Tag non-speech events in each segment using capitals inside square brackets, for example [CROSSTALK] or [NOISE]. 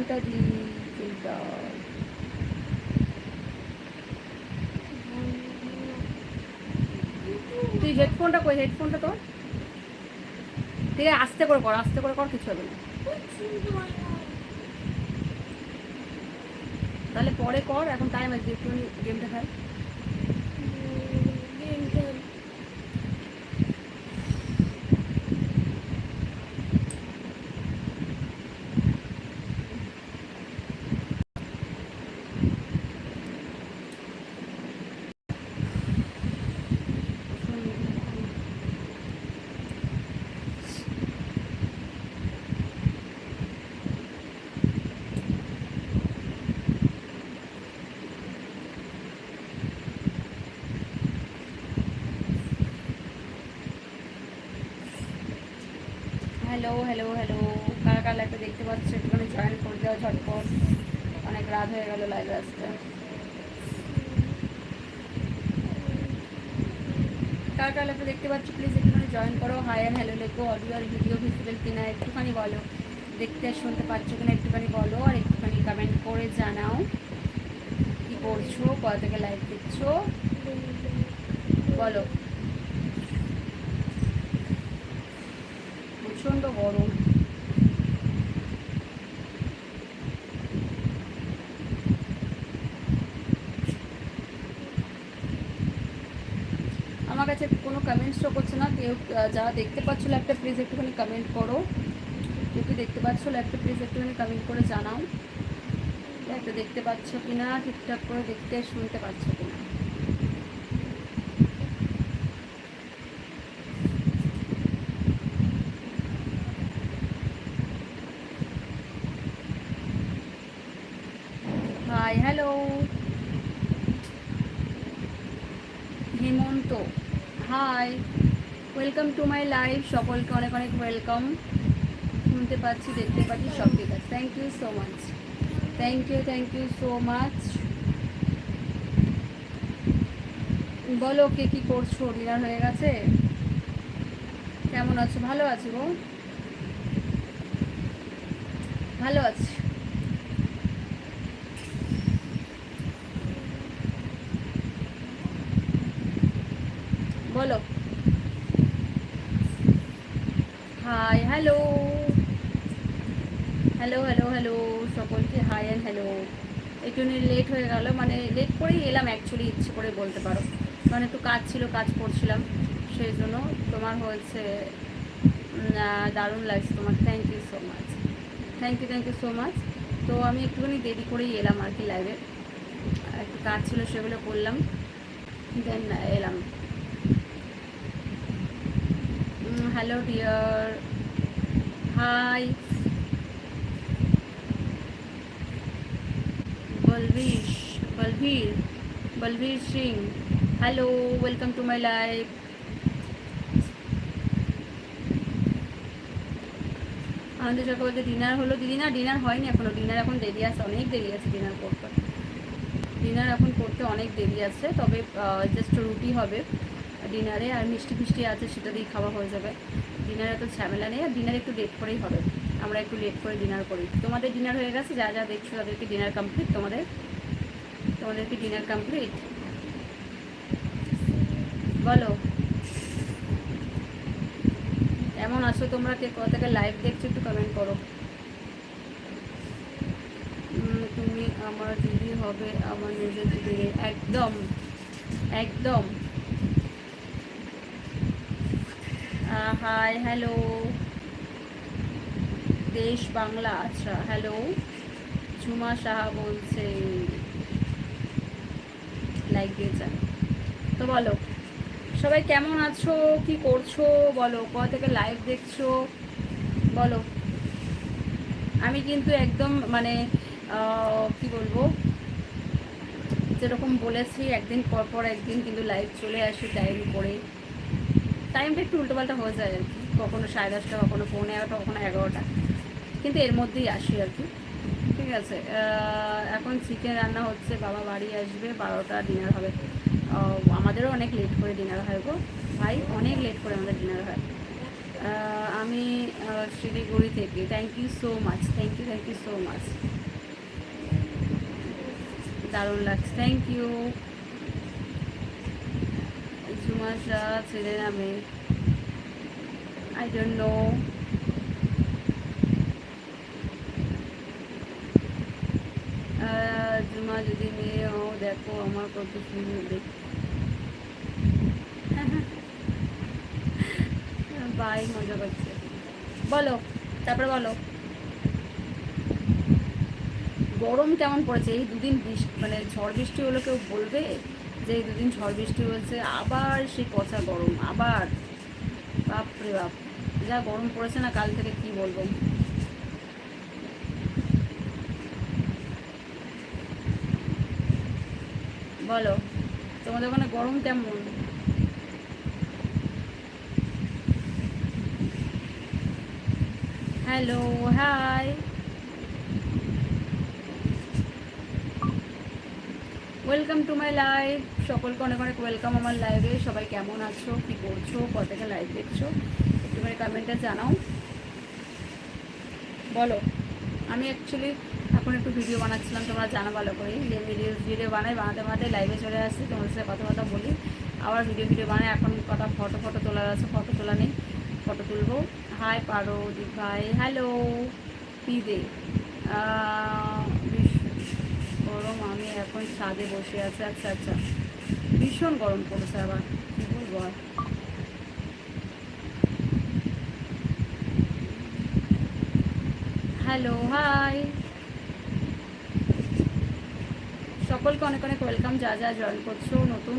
কোনটা দিই তুই হেডফোনটা কই? হেডফোনটা তোর? ঠিক আছে, আস্তে করে কর, আস্তে করে কর, কিছু হবে না। তাহলে পরে কর, এখন টাইম আছে একটু গেমটা খেল। Hello hello hello. কারা কারা লাইভটা দেখতে পাচ্ছ? একটুখানি জয়েন করে দেওয়া ঝটপট। অনেক রাত হয়ে গেল লাইভে আসতে। কারা কারা লাইভটা দেখতে পাচ্ছ? প্লিজ একটুখানি জয়েন করো। হাই অ্যান্ড হ্যালো লেখো। অডিও আর ভিডিও ভিজিবল কিনা একটুখানি বলো। দেখতে আর শুনতে পাচ্ছ কিনা একটুখানি বলো। আর একটুখানি কমেন্ট করে জানাও কি করছ, কোথা থেকে লাইভ দেখছ। বলো। প্রচণ্ড গরম। আমার কাছে কোনো কমেন্টস শো করছে না। কেউ যারা দেখতে পাচ্ছ একটা প্লিজ একটুখানি কমেন্ট করো। কেউ কি দেখতে পাচ্ছ একটা প্লিজ একটুখানি কমেন্ট করে জানাও। একটা দেখতে পাচ্ছ কি না ঠিকঠাক করে দেখতে শুনতে পাচ্ছ কিনা। Hi hello Hemanta hi welcome to my live সকলকে অনেক অনেক ওয়েলকাম শুনতে পাচ্ছি, দেখতে পাচ্ছি, সব ঠিক আছে। Thank you so much thank you thank you so much বলো, কে কি করছ? ডিনার হয়ে গেছে? কেমন আছো? ভালো আছি গো। ভালো আছি। বলো hi hello hello hello hello সকলকে হাই অ্যান্ড হ্যালো একটু লেট হয়ে গেল মানে লেট করেই এলাম অ্যাকচুয়ালি ইচ্ছে করে বলতে পারো। কারণ একটু কাজ ছিল কাজ করছিলাম। সেই জন্য তোমার আহ, দারুণ লাগছে তোমার। Thank you so much thank you thank you so much তো আমি একটুখানি দেরি করেই এলাম আর কি লাইভে একটু কাজ ছিল সেগুলো করলাম দেন এলাম। Hello dear hi Balbir Balbir Balbir Singh hello welcome to my life আমাদের চক্রবর্তী ডিনার হলো। দিদি না ডিনার হয়নি এখনও। ডিনার এখন দেরি আছে, অনেক দেরি আছে ডিনার করতে। ডিনার এখন করতে অনেক দেরি আছে, তবে জাস্ট রুটি হবে। ডিনারে আর মিষ্টি ফিষ্টি আছে, সেটা দিয়ে খাওয়া হয়ে যাবে। ডিনারে তো ঝামেলা নেই, আর ডিনার একটু লেট করেই হবে। আমরা একটু লেট করে ডিনার করি। তোমাদের ডিনার হয়ে গেছে, যা যা দেখছ তাদেরকে ডিনার কমপ্লিট তোমাদের? তোমাদেরকে ডিনার কমপ্লিট বলো। কেমন আছো তোমরা? কে কোথা থেকে লাইভ দেখছ একটু কমেন্ট করো। তুমি আমার দিদি হবে, আমার নিজের দিদি। একদম একদম। হাই হ্যালো দেশ বাংলা আচ্ছা হ্যালো ঝুমা সাহা বলছে। লাইক দিয়েছেন তো বলো, সবাই কেমন আছো? কি করছ? বলো, কোথা থেকে লাইভ দেখছ? বলো। আমি কিন্তু একদম মানে কি বলব? যেরকম বলেছি, একদিন পর পর একদিন কিন্তু লাইভ চলে আসি টাইম করে। টাইমটা একটু উল্টোপাল্টা হয়ে যায় আর কি। কখনো সাড়ে দশটা, কখনো পৌনে এগারোটা, কখনো এগারোটা। কিন্তু এর মধ্যেই আসি আর কি। ঠিক আছে এখন চিকেন রান্না হচ্ছে, বাবা বাড়ি আসবে, বারোটা ডিনার হবে। আমাদেরও অনেক লেট করে ডিনার হয় গো। ভাই, অনেক লেট করে আমাদের ডিনার হয়। আমি শিলিগুড়ি থেকে। Thank you so much thank you thank you so much দারুণ লাগছে। থ্যাংক ইউ ছেলে নামে আই ডোন্ট নো জুমা যদি মেয়ে হও দেখো আমার কত সুন্দর বাই [LAUGHS] মজা করছে। বলো, তারপরে বলো। গরম কেমন পড়েছে? এই দুদিন বৃষ্টি মানে ঝড় বৃষ্টি হলো কেউ বলবে? যে দুদিন ঝড় বৃষ্টি হয়েছে, আবার সেই পচা গরম, আবার। বাপরে বাপ, যা গরম পড়েছে না, কাল থেকে কি বলব? বলো, তোমাদের ওখানে গরম কেমন? Hello, hi. Welcome to my live সকলকে অনেক অনেক ওয়েলকাম আমার লাইভে সবাই কেমন আছো? কি করছ? থেকে লাইভ দেখছ? একটুখানি কমেন্টে জানাও। বলো, আমি অ্যাকচুয়ালি এখন একটু ভিডিও বানাচ্ছিলাম, তোমরা জানো ভালো করে যে রিলস ভিডিও বানাই, বানাতে বানাতে লাইভে চলে আসছি, তোমাদের সাথে কথা কথা বলি। আবার ভিডিও ভিডিও বানাই, এখন কটা ফটো ফটো তোলার আছে ফটো তোলা নেই ফটো তুলবো। হাই পারো, দীপ ভাই। হ্যালো পিদে গরম আমি এখন ছাদে বসে আছি। আচ্ছা আচ্ছা। ভীষণ গরম পড়েছে আবার বলব আর? হ্যালো হাই সকলকে অনেক অনেক ওয়েলকাম যা যা জয়েন করছ নতুন,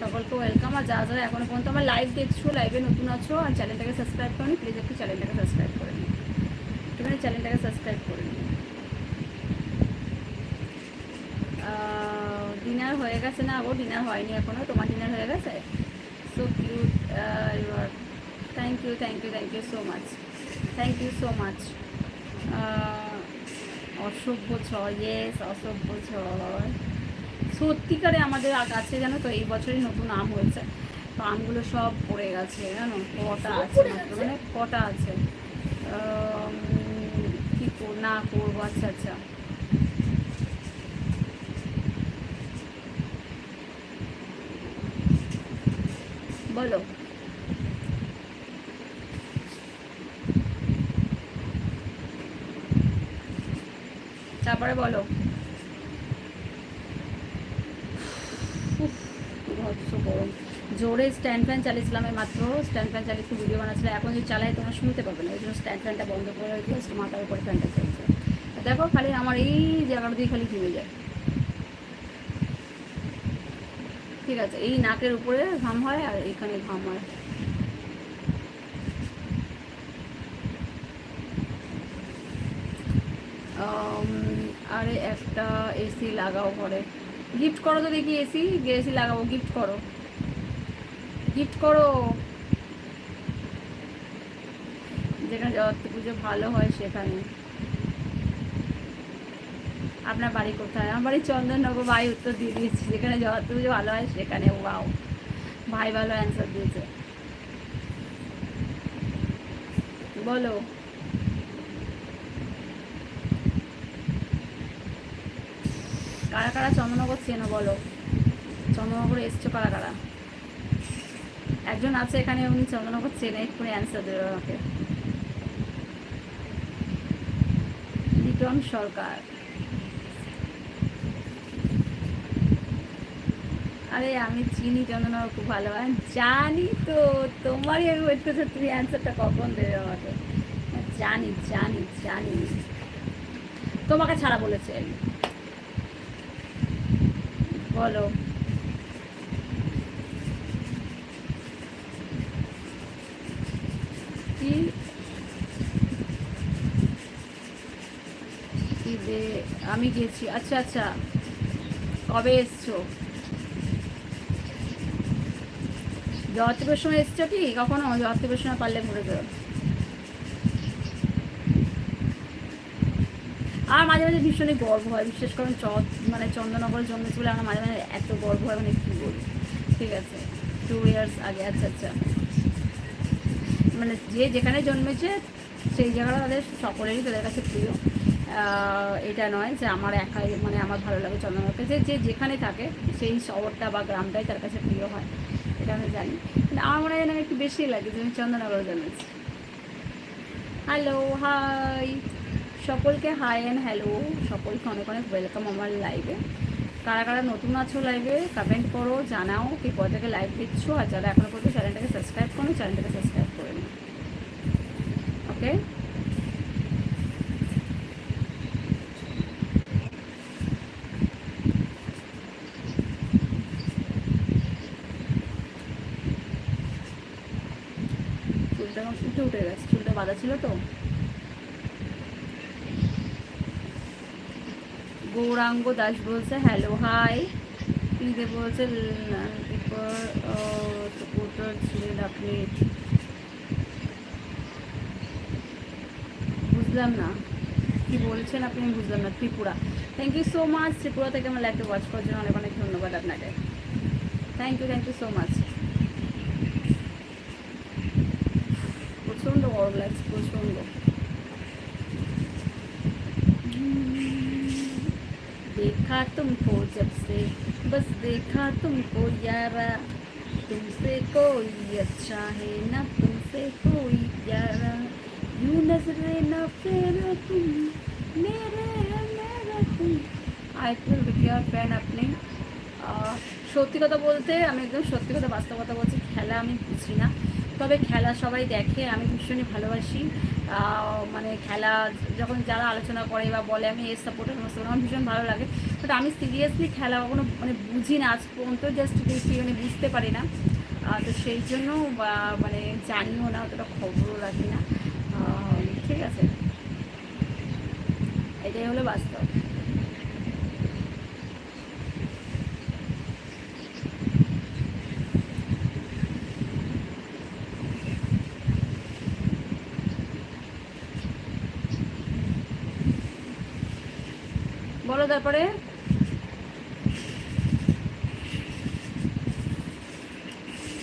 সকলকে ওয়েলকাম আর যা যা এখনও পর্যন্ত আমার লাইভ দেখছ লাইভে নতুন আছো, আর চ্যানেলটাকে সাবস্ক্রাইব করো প্লিজ একটু চ্যানেলটাকে সাবস্ক্রাইব করে নিন একটুখানি চ্যানেলটাকে সাবস্ক্রাইব করে নিন ডিনার হয়ে গেছে না গো ডিনার হয়নি এখনও তোমার ডিনার হয়ে গেছে? So cute your thank you thank you thank you so much thank you so much অসভ্য ছয় ইয়েস অসভ্য ছয় সত্যিকারে আমাদের গাছে জানো তো এই বছরই নতুন আম হয়েছে। তো আমগুলো সব পড়ে গেছে জানো? কটা আছে মানে কটা আছে? কি না করব আচ্ছা আচ্ছা। বলো। তারপরে বলো। গরম। জোরে স্ট্যান্ড ফ্যান চালিয়েছিলাম এই মাত্র। স্ট্যান্ড ফ্যান চালিয়ে ভিডিও বানাচ্ছিলাম। এখন যদি চালাই তোমরা শুনতে পাবে না। ওই জন্য স্ট্যান্ড ফ্যানটা বন্ধ করে রেখে মাথার উপরে ফ্যানটা চলছে দেখো খালি আমার এই জায়গাটা দিয়ে খালি ঘুমে যায়। ঠিক আছে, এই নাকের উপরে ঘাম হয় আর এখানে ঘাম হয়। আরে একটা এসি লাগাও ঘরে গিফট করো তো দেখি এসি এসি লাগাবো গিফট করো। গিফট করো। যেখানে জগত্রী পুজো ভালো হয় সেখানে। আপনার বাড়ি কোথায়? আমার বাড়ি চন্দননগর, ভাই উত্তর দিয়ে দিয়েছি। যেখানে পুজো ভালো হয় সেখানে ওয়াও ভাই ভালো অ্যান্সার দিয়েছে। বলো। কারা কারা চন্দননগর চেনো, বলো। চন্দননগরে এসছো কারা কারা? একজন আছে এখানে, উনি চন্দননগর চেনে, এক্ষুনি অ্যান্সার দেবে আমাকে। লিটন সরকার। আরে, আমি চিনি চন্দননগর খুব ভালো। জানি তো, তোমারই আমি ওয়েট করছি, তুমি অ্যান্সারটা কখন দেবে আমাকে? জানি জানি জানি। তোমাকে ছাড়া বলেছে বলো। কি? আমি গেছি। আচ্ছা আচ্ছা। কবে এসছো? জগত্রীপুর সময় এসছো কি? কখনো? জগত্রীপুর সময় পারলে ঘুরে বেরো আর মাঝে মাঝে ভীষণই গর্ব হয়, বিশেষ করে চ মানে চন্দননগরে জন্মেছে বলে আমার মাঝে মাঝে এত গর্ব হয় মানে কী বলি ঠিক আছে টু ইয়ার্স আগে আচ্ছা আচ্ছা। মানে যে যেখানে জন্মেছে, সেই জায়গাটা তাদের সকলেরই তাদের কাছে প্রিয়। এটা নয় যে আমার একাই মানে আমার ভালো লাগে চন্দননগরকে। যে যে যেখানে থাকে, সেই শহরটা বা গ্রামটাই তার কাছে প্রিয় হয়। এটা আমি জানি। কিন্তু আমার মনে হয় যেন একটু বেশি লাগে, যে আমি চন্দননগর জন্মেছি। হ্যালো হাই সকলকে হাই অ্যান্ড হ্যালো সকলকে অনেক অনেক ওয়েলকাম আমার লাইভে কারা কারা নতুন আছো লাইভে কমেন্ট করো, জানাও কি কোথা থেকে লাইভ দিচ্ছ। আর যারা এখনও পর্যন্ত চ্যানেলটাকে সাবস্ক্রাইব করো চ্যানেলটাকে সাবস্ক্রাইব করে নিও। ওকে ছিল তো? গৌরাঙ্গ দাস বলছে হ্যালো হাই পিদে বলছে ছিলেন আপনি। বুঝলাম না। কি বলছেন আপনি বুঝলাম না। Tripura. Thank you so much Tripura থেকে আমার লাইভটা ওয়াচ করার জন্য অনেক অনেক ধন্যবাদ আপনাকে। Thank you thank you so much প্রচণ্ড গরম লাগছে প্রচণ্ড देखा तुमको जब से बस देखा तुमको यारा तुमसे कोई अच्छा है ना तुमसे कोई प्यारा यूं नजरे न फेरो तुम मेरे है मेरा तुम আইপিএল বিটিআর ফ্যান আপনি আহ, সত্যি কথা বলতে আমি একদম সত্যি কথা বাস্তব কথা বলছি খেলা আমি বুঝি না তবে খেলা সবাই দেখে আমি ভীষণই ভালোবাসি। মানে খেলা যখন যারা আলোচনা করে বা বলে আমি এর সাপোর্টার support, আমার ভীষণ ভালো লাগে। বাট আমি সিরিয়াসলি খেলা কখনো মানে বুঝি না আজ পর্যন্ত জাস্ট দেখি মানে বুঝতে পারি না। তো সেই জন্য মানে জানিও না অতটা খবরও রাখি না। ঠিক আছে। এটাই হলো বাস্তব। বলো তারপরে?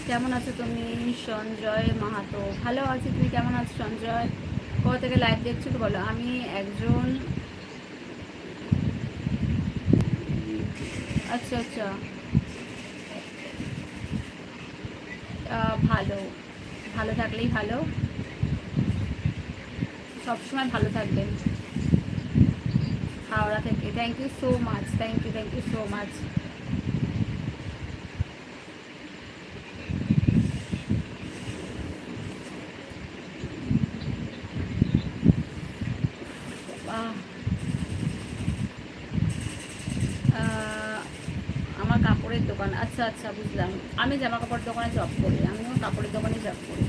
কেমন আছো তুমি? সঞ্জয় মাহাতো। ভালো আছি, তুমি কেমন আছো সঞ্জয়? কোথা থেকে লাইভ দেখছ তো বলো। আমি একজন আচ্ছা আচ্ছা। ভালো। ভালো থাকলেই ভালো। সবসময় ভালো থাকবেন। হাওড়া থেকে। Thank you so much thank you thank you so much আমার কাপড়ের দোকান আচ্ছা আচ্ছা বুঝলাম। আমি জামা কাপড়ের দোকানে জব করি, আমিও কাপড়ের দোকানে জব করি।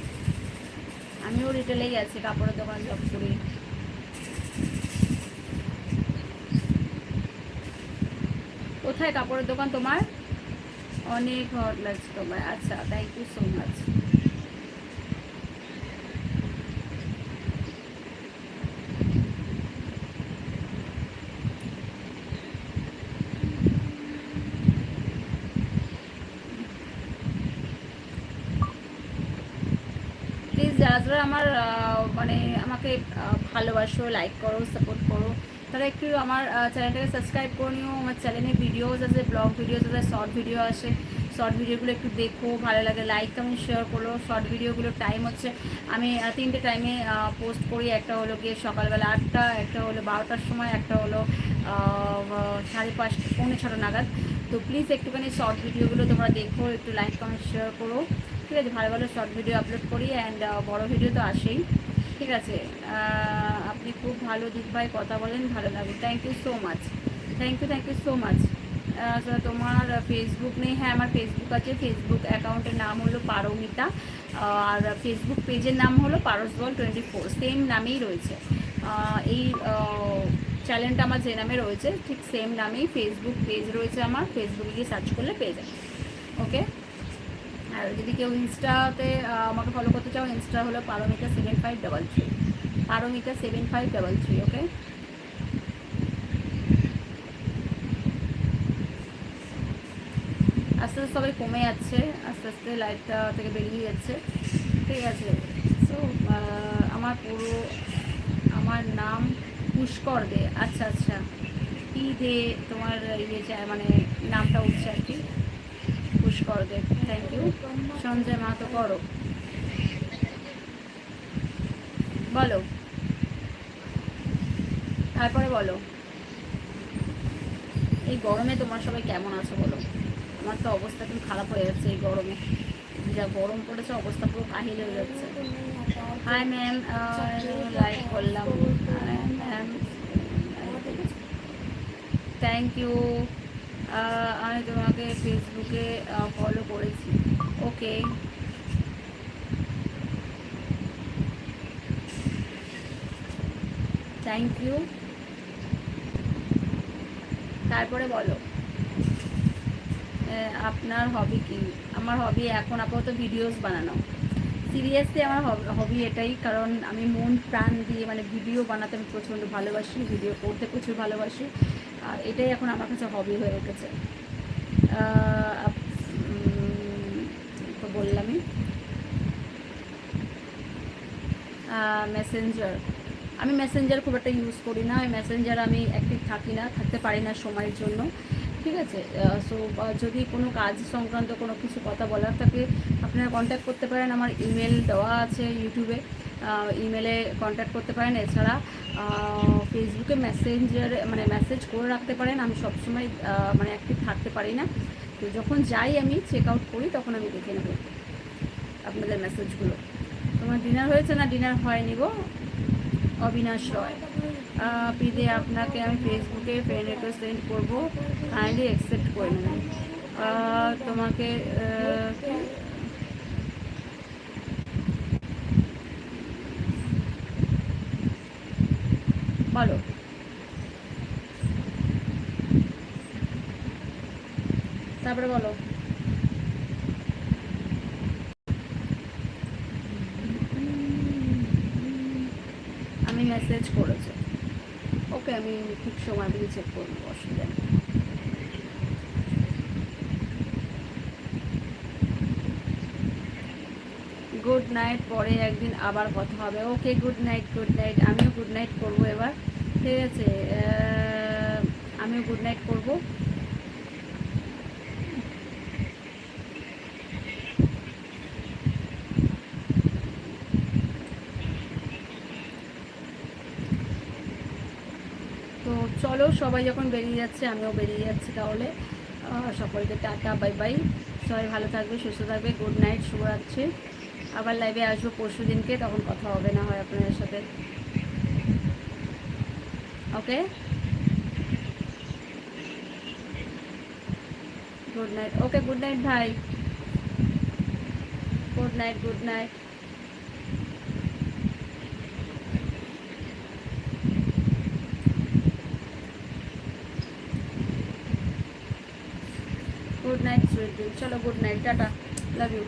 আমিও রিটেলেই আছি, কাপড়ের দোকানে জব করি কোথায় কাপড়ের দোকান তোমার? অনেক হট লাগছে তোমার। আচ্ছা thank you so much please আমার মানে আমাকে ভালোবাসো লাইক করো সাপোর্ট তারা একটু আমার চ্যানেলটাকে সাবস্ক্রাইব করে নিও। আমার চ্যানেলে ভিডিওস আছে ব্লগ ভিডিওস আছে শর্ট ভিডিও আসে। শর্ট ভিডিওগুলো একটু দেখো, ভালো লাগে। লাইক কমেন্ট শেয়ার করো। শর্ট ভিডিওগুলোর টাইম হচ্ছে, আমি তিনটে টাইমে পোস্ট করি। একটা হলো গিয়ে সকালবেলা আটটা, একটা হলো বারোটার সময়, একটা হলো সাড়ে পাঁচটা, পৌনে ছটা নাগাদ। তো প্লিজ একটুখানি শর্ট ভিডিওগুলো তোমরা দেখো, একটু লাইক কমেন্ট শেয়ার করো। ঠিক আছে? ভালো ভালো শর্ট ভিডিও আপলোড করি অ্যান্ড বড় ভিডিও তো আসেই। ঠিক আছে। আপনি খুব ভালো দিক ভাই কথা বলেন, ভালো লাগে thank you so much thank you thank you so much তোমার ফেসবুক নেই হ্যাঁ আমার ফেসবুক আছে। ফেসবুক অ্যাকাউন্টের নাম হলো পারমিতা। আর ফেসবুক পেজের নাম হলো পারস বল টোয়েন্টি ফোর সেম নামেই রয়েছে। এই চ্যানেলটা আমার যে নামে রয়েছে, ঠিক সেম নামেই ফেসবুক পেজ রয়েছে আমার। ফেসবুকে গিয়ে সার্চ করলে পেয়ে যাবে। ওকে আর যদি কেউ ইনস্টাতে আমাকে ফলো করতে চাও, ইনস্টা হলো Paramita seven five double three Paramita seven five double three okay আস্তে আস্তে সবাই কমে যাচ্ছে, আস্তে আস্তে লাইটটা থেকে বেরিয়ে যাচ্ছে। ঠিক আছে সো আমার পুরো, আমার নাম পুষ্কর দে আচ্ছা আচ্ছা। কি দে তোমার ইয়ে মানে নামটা উঠছে আর কি? দে থ্যাংক ইউ সঞ্জয় মাহাতো করো। বলো। তারপরে বলো। এই গরমে তোমার সবাই কেমন আছো বলো? আমার তো অবস্থা খুব খারাপ হয়ে যাচ্ছে এই গরমে। যা গরম পড়েছে, অবস্থা পুরো কাহিল হয়ে যাচ্ছে। হাই ম্যাম লাইক করলাম। থ্যাংক ইউ আমি তোমাকে ফেসবুকে ফলো করেছি। ওকে থ্যাংক ইউ তারপরে বলো। আপনার হবি কি? আমার হবি এখন আপাতত ভিডিওস বানানো। সিরিয়াসলি আমার হবি এটাই, কারণ আমি মন প্রাণ দিয়ে মানে ভিডিও বানাতে আমি প্রচণ্ড ভালোবাসি ভিডিও করতে প্রচুর ভালোবাসি। আর এটাই এখন আমার কাছে হবি হয়ে উঠেছে। বললামই। মেসেঞ্জার আমি মেসেঞ্জার খুব একটা ইউজ করি না। মেসেঞ্জার আমি অ্যাক্টিভ থাকি না, থাকতে পারি না সময়ের জন্য। ঠিক আছে? সো যদি কোনো কাজ সংক্রান্ত কোনো কিছু কথা বলার থাকে, আপনারা কন্ট্যাক্ট করতে পারেন। আমার ইমেল দেওয়া আছে ইউটিউবে ইমেলে কন্ট্যাক্ট করতে পারেন। এছাড়া ফেসবুকে মেসেঞ্জার মানে মেসেজ করে রাখতে পারেন। আমি সবসময় মানে অ্যাক্টিভ থাকতে পারি না। তো যখন যাই আমি চেক আউট করি, তখন আমি দেখে নেব আপনাদের মেসেজগুলো তোমার ডিনার হয়েছে না ডিনার হয়নি গো? অবিনাশ রয়। পিদে আপনাকে আমি ফেসবুকে ফ্রেন্ড রিকোয়েস্ট সেন্ড করব। কাইন্ডলি অ্যাকসেপ্ট করে নেবেন। তোমাকে বলো তারপরে বলো। আমি মেসেজ করেছি। ওকে, আমি ঠিক সময় বুঝে চেক করব অসুবিধা নেই। গুড নাইট পরে একদিন আবার কথা হবে। Okay good night good night আমিও গুড নাইট করব এবার। ঠিক আছে আমিও গুড নাইট করব। তো চলো, সবাই যখন বেরিয়ে যাচ্ছে, আমিও বেরিয়ে যাচ্ছি তাহলে। সকলকে টাটা বাই বাই সবাই ভালো থাকবে, সুস্থ থাকবে গুড নাইট শুভরাত্রি। আবার লাইভে আসব পরশু দিনকে তখন কথা হবে, না হয় আপনাদের সাথে। Okay good night okay good night ভাই good night good night good night sweet চলো good night tata love you